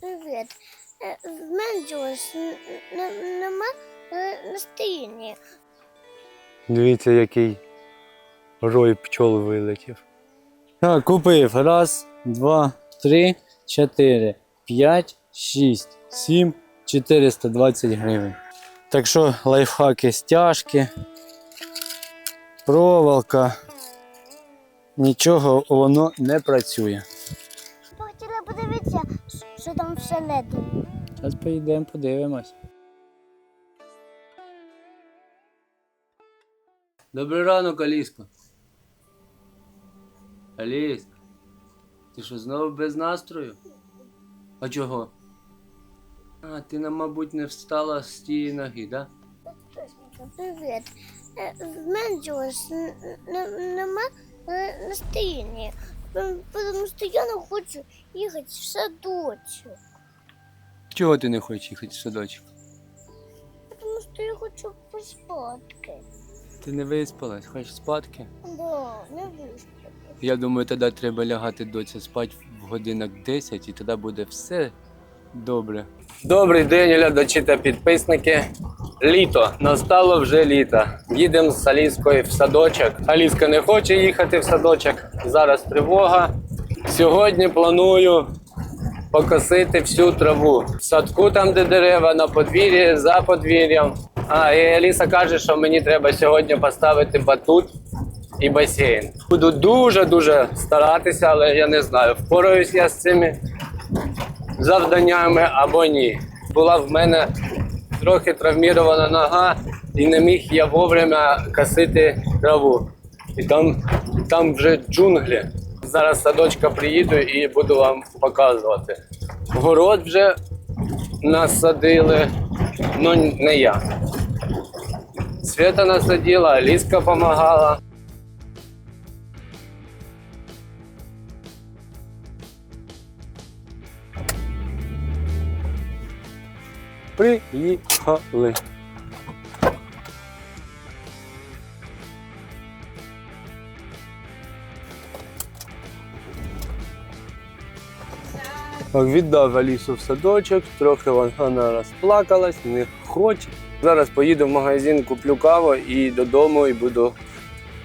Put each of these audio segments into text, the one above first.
Привіт. Е, н- нема е, настроєння. Дивіться, який рой пчол вилетів. Так, купив. Раз, два, три, чотири, п'ять, шість, сім, 420 гривень. Так що лайфхаки стяжки, проволока. Нічого воно не працює. Що- там всередині. Зараз поїдемо, подивимось. Добрий ранок, Аліска. Аліска. Ти що, знову без настрою? А чого? А, ти, нам, мабуть, не встала з тієї ноги, да? Привіт. Е, н- н- нема е, настроєння. М, Тому що я не хочу їхати в садочок. Чого ти не хочеш їхати в садочок? Тому що я хочу поспати. Ти не виспалась, хочеш спадки? Да, не виспати. Я думаю, тоді треба лягати доця спати в годинок 10 і тоді буде все добре. Добрий день, глядачі та підписники. Літо. Настало вже літо. Їдемо з Аліскою в садочок. Аліска не хоче їхати в садочок. Зараз тривога. Сьогодні планую покосити всю траву. В садку, там, де дерева, на подвір'ї, за подвір'ям. А, і Аліса каже, що мені треба сьогодні поставити батут і басейн. Буду дуже-дуже старатися, але я не знаю, впораюсь я з цими завданнями або ні. Була в мене трохи травмірована нога, і не міг я вовремя косити траву. І там, там вже джунглі. Зараз садочка приїду і буду вам показувати. Город вже насадили, ну не я. Свята насадила, Ліска допомагала. Приїхали. Віддав Алісу в садочок, трохи вона розплакалась, не хоче. Зараз поїду в магазин, куплю каву і додому і буду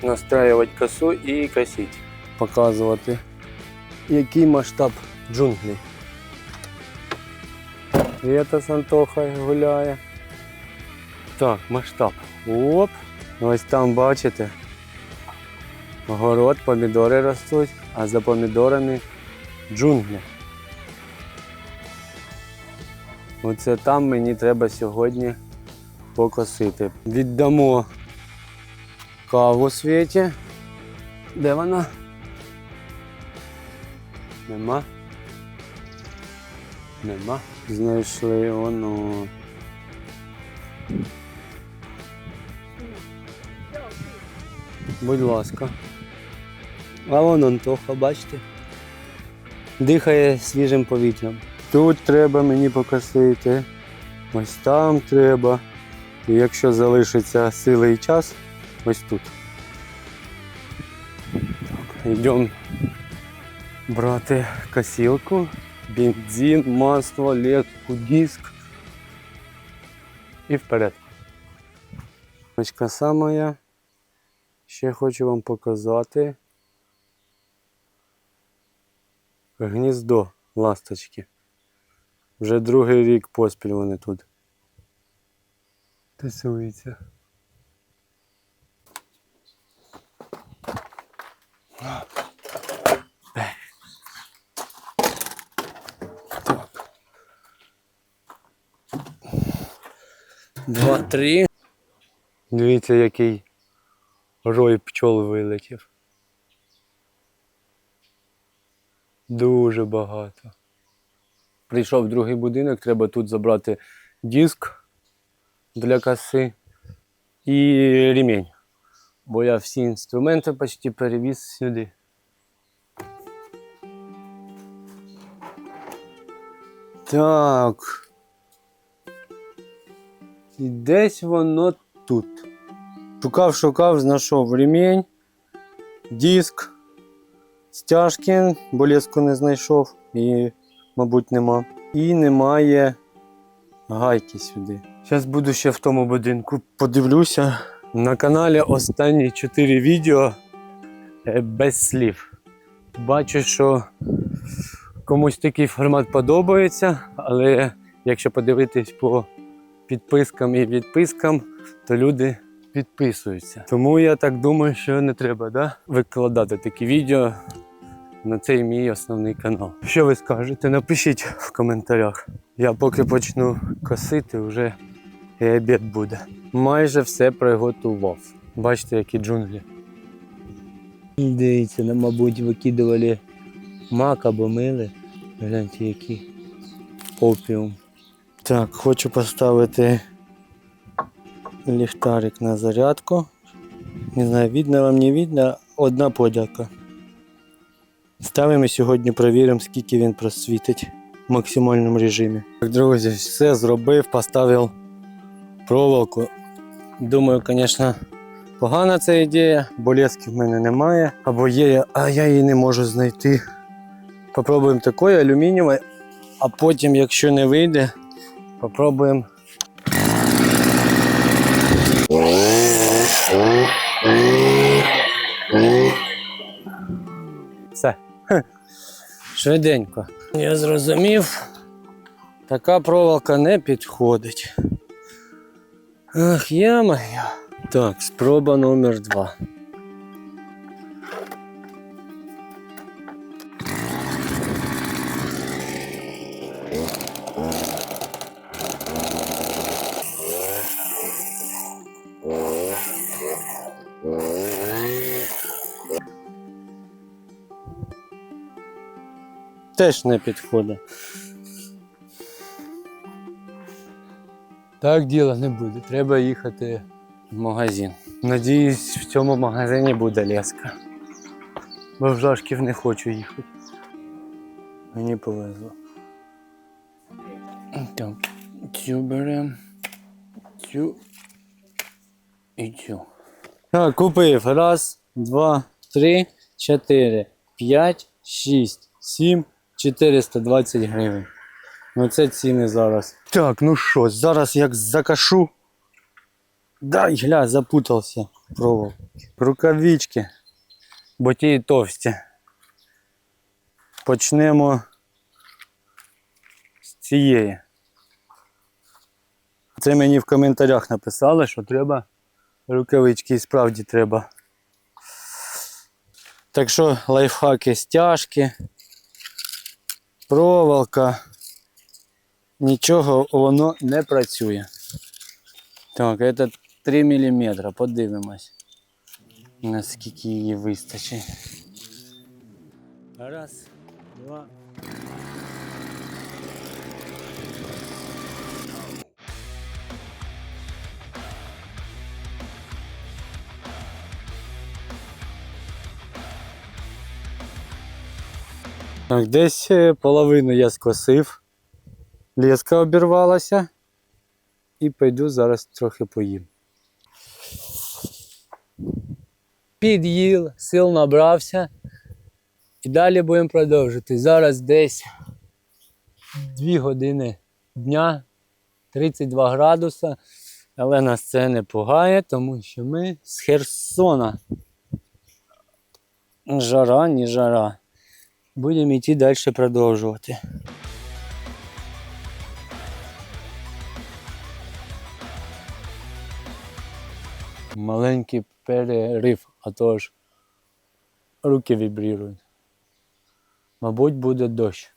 настраювати косу і косити. Показувати, який масштаб джунглів. Света з Антохою гуляє. Так, масштаб. Оп. Ось там бачите. Город, помідори ростуть, а за помідорами джунглі. Оце там мені треба сьогодні покосити. Віддамо каву світі. Де вона? Нема. Нема. Знайшли воно. Будь ласка. А вон Антоха, бачите? Дихає свіжим повітрям. Тут треба мені покосити. Ось там треба. І якщо залишиться сили і час, ось тут. Так, йдемо брати косілку, бензин, масло, летку, диск. І вперед. Ось коса моя. Ще хочу вам показати гніздо ласточки. Вже другий рік поспіль вони тут. Тусуються. Два, три. Дивіться, який рой пчол вилетів. Дуже багато. Прийшов в другий будинок, треба тут забрати диск для коси і ремінь. Бо я всі інструменти почти перевіз сюди. Так. І десь воно тут. Шукав, шукав, знайшов ремінь, диск, стяжки, бо леску не знайшов і, мабуть, нема. і немає гайки сюди. Зараз буду ще в тому будинку. Подивлюся. На каналі останні 4 відео е, без слів. Бачу, що комусь такий формат подобається, але якщо подивитись по підпискам і відпискам, то люди підписуються. Тому я так думаю, що не треба да, викладати такі відео на цей мій основний канал. Що ви скажете? Напишіть в коментарях. Я поки почну косити, вже і обід буде. Майже все приготував. Бачите, які джунглі. Дивіться, нам, мабуть, викидували мак або мили. Гляньте, який опіум. Так, хочу поставити ліхтарик на зарядку. Не знаю, видно вам, не видно. Одна подяка. Ставимо і сьогодні перевіримо, скільки він просвітить в максимальному режимі. Так, друзі, все зробив, поставив проволоку. Думаю, звісно, погана ця ідея, болески в мене немає. Або є, а я її не можу знайти. Попробуємо такої алюмінієвої, а потім, якщо не вийде, попробуємо. Все. Швиденько. Я зрозумів. Така проволока не підходить. Ах, я моя. Так, спроба номер два. Теж не підходить. Так діло не буде. Треба їхати в магазин. Надіюсь, в цьому магазині буде леска. Бо в Жашків не хочу їхати. Мені повезло. Так, цю беремо. Цю і цю. Так, купив. Раз, два, три, чотири, п'ять, шість, сім, 420 гривень. Ну це ціни зараз. Так, ну що, зараз як закашу. Дай, гля, запутався. Провол. Рукавички. Бо ті товсті. Почнемо з цієї. Це мені в коментарях написали, що треба рукавички і справді треба. Так що лайфхаки стяжки, проволока. Нічого воно не працює. Так, це 3 мм, подивимось. Наскільки її вистачить. Раз, два. Так, десь е, половину я скосив. Леска обірвалася. І пойду зараз трохи поїм. Під'їл, сил набрався. І далі будемо продовжити. Зараз десь 2 години дня, 32 градуса. Але нас це не пугає, тому що ми з Херсона. Жара, не жара. Будемо йти далі продовжувати. Маленький перерив, а то ж руки вібрірують. Мабуть, буде дощ.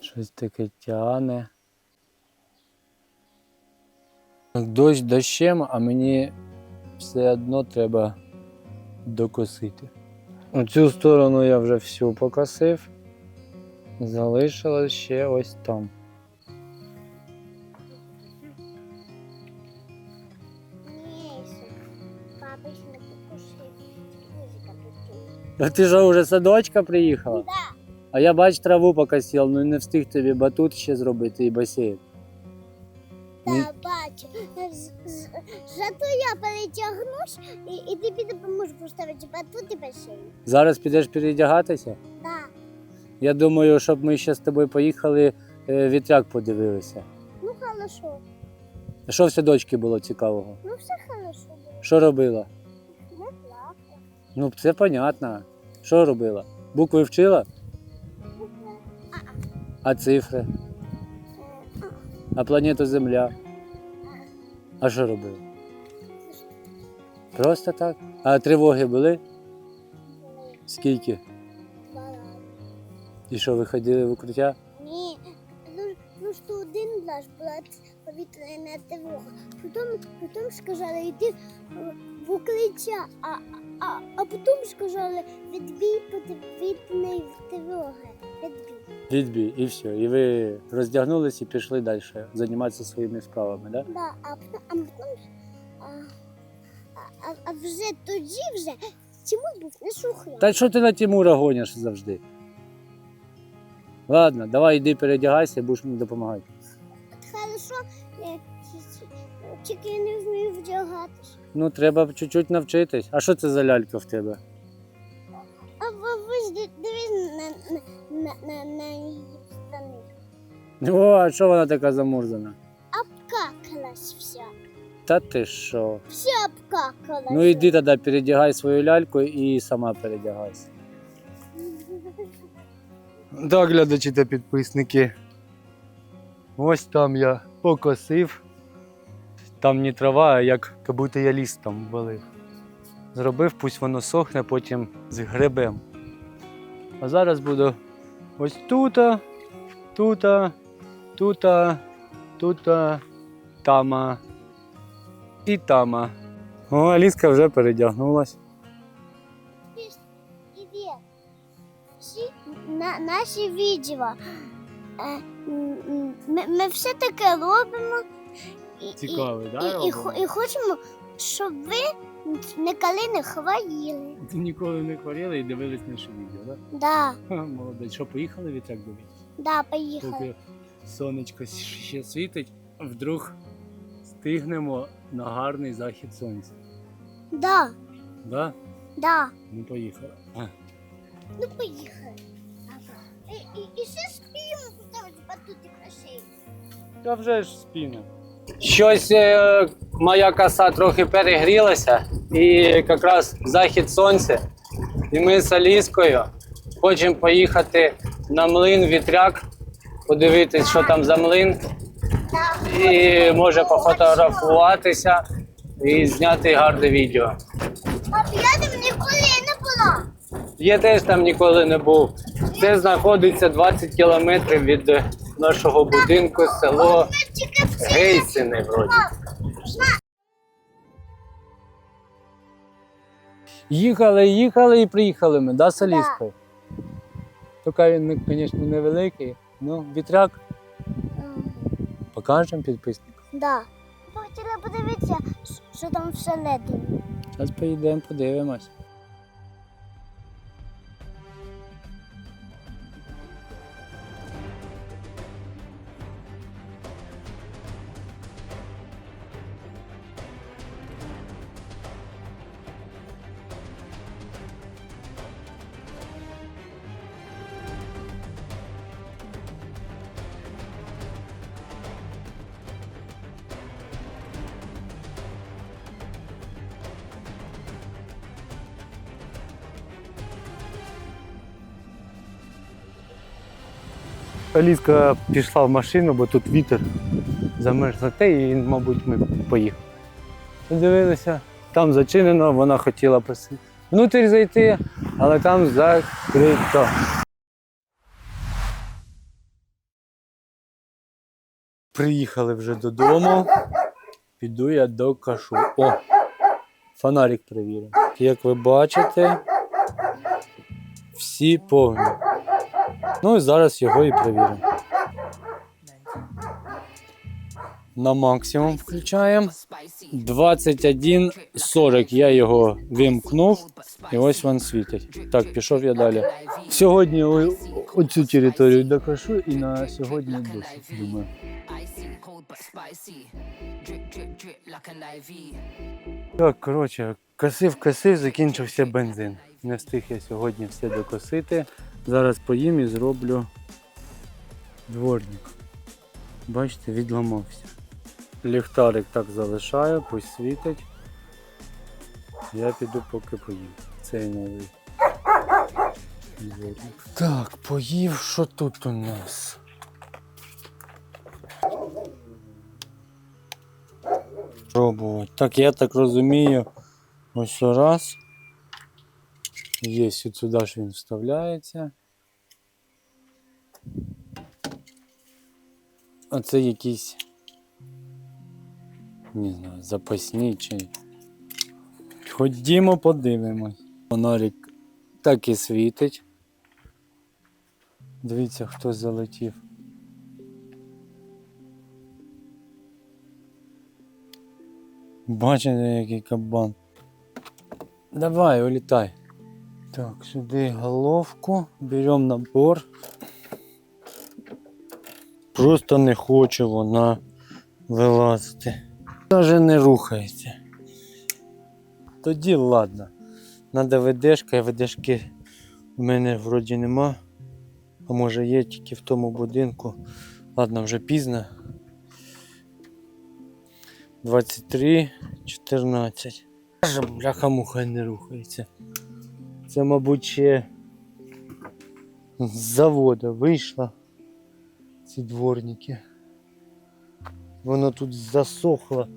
Щось таке тягне. Дощ дощем, а мені все одно треба докосити. Оцю сторону я вже всю покосив. Залишилось ще ось там. Ні, папа ще не покушав. Музика прикинь. А ти ж вже садочка приїхала? Да. А я бач траву покосив, ну не встиг тобі батут ще зробити і басейн. Ні. З- Зато я перетягнусь і, і тобі допоможу поставити батут і басейн. Зараз підеш передягатися? Да. Я думаю, щоб ми ще з тобою поїхали, е, вітряк подивилися. Ну хорошо. Що в садочці було цікавого? Ну все хорошо було. Що робила? Не плакала. Ну, це понятно. Що робила? Букви вчила, а цифри, Е, а планету Земля. А що робила? Просто так. А тривоги були? Скільки? І що, ви ходили в укриття? Ні, ну, ну що один раз була повітряна тривога. Потім, потім сказали, йди е, в укриття, а, а, а потім сказали, відбій повітряної тривоги. Відбій. Відбій, і все. І ви роздягнулись і пішли далі займатися своїми справами, так? Да? Да, а потім, а потім а, а, а вже тоді вже Тимур був не слухав. Та що ти на Тимура гониш завжди? Ладно, давай йди передягайся, будеш мені допомагати. Хорошо, ті- ті- тільки я не вмію вдягатись. Ну, треба чуть-чуть навчитись. А що це за лялька в тебе? А ви, дивись на, на, на, на, її штани. О, а що вона така замурзана? Обкакалась вся. Та ти що? Вся обкакалась. Ну іди тоді передягай свою ляльку і сама передягайся. Так, глядачі та підписники. Ось там я покосив. Там не трава, а як будто я ліс там валив. Зробив, пусть воно сохне, потім з гребем. А зараз буду ось тута, тута, тута, тута, тама і тама. О, Аліска вже передягнулась. Всі на, наші відео. Е, ми, ми все таке робимо. І, Цікавий, і, да, і, і, хо- і хочемо, щоб ви ніколи не. Ти ніколи не хворіли і дивились наше відео, так? Да, Да? Молодець. Що, поїхали вітряк дивитися? да, поїхали. Поки сонечко ще світить, вдруг стигнемо на гарний захід сонця. Да, Да? да. Ну поїхали. А. Ну, поїхали. Ага. І, і, і ще спіємо, батути красиві. Та вже ж спіна. Щось е, моя коса трохи перегрілася, і якраз захід сонця. І ми з Аліскою хочемо поїхати на млин вітряк, подивитись, що там за млин, і може пофотографуватися і зняти гарне відео. А я там ніколи не була. Я теж там ніколи не був. Це знаходиться 20 кілометрів від нашого будинку, село Гейсини, вроді. Їхали, їхали і приїхали ми, да, з Аліскою? Тільки він, звісно, невеликий. Ну, вітряк покажемо підписникам. Да. Хотіла подивитися, що там всередині. Зараз поїдемо, подивимось. Аліска пішла в машину, бо тут вітер замерзла те, і, мабуть, ми поїхали. Подивилися, там зачинено, вона хотіла внутрі зайти, але там закрито. Приїхали вже додому. Піду я до кашу. О! Фонарик перевірив. Як ви бачите, всі повні. Ну і зараз його і перевіримо. На максимум включаємо. 21.40 я його вимкнув, і ось він світить. Так, пішов я далі. Сьогодні оцю територію докашу і на сьогодні досить, думаю. Так, коротше, косив, косив, закінчився бензин. Не встиг я сьогодні все докосити. Зараз поїм і зроблю дворник. Бачите, відламався. Ліхтарик так залишаю, пусть світить. Я піду поки поїм. Цей новий. дворник. Так, поїв, що тут у нас? Пробувати. Так, я так розумію, ось раз. Є сюди ж він вставляється. А це якісь. Не знаю, запасні чи. Ходімо подивимось. Фонарик так і світить. Дивіться, хто залетів. Бачите, який кабан. Давай, улітай. Так, сюди головку, беремо набор. Просто не хоче вона вилазити. Даже не рухається. Тоді ладно. Надо ведешка, ведешки в мене вроді нема. А може є тільки в тому будинку. Ладно, вже пізно. 23, 14. Каже, бляха-муха не рухається. Це, мабуть, ще з заводу вийшло ці дворники. Воно тут засохло,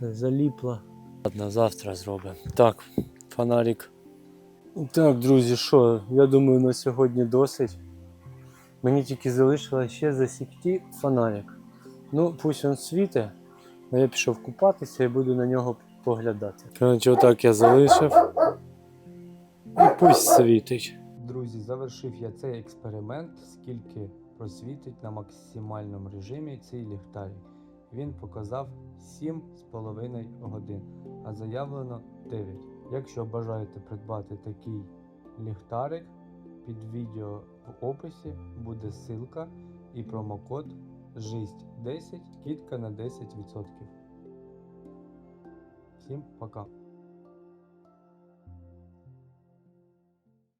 заліпло. Ладно, завтра зробимо. Так, фонарик. Так, друзі, що, я думаю, на сьогодні досить. Мені тільки залишилось ще засікти фонарик. Ну, пусть він світить, а я пішов купатися і буду на нього поглядати. Коротше, отак я залишив. Пусть світить. Друзі, завершив я цей експеримент, скільки просвітить на максимальному режимі цей ліхтарик. Він показав 7,5 годин, а заявлено 9. Якщо бажаєте придбати такий ліхтарик, під відео в описі буде ссылка і промокод ЖИСТ10, скидка на 10%. Всім пока!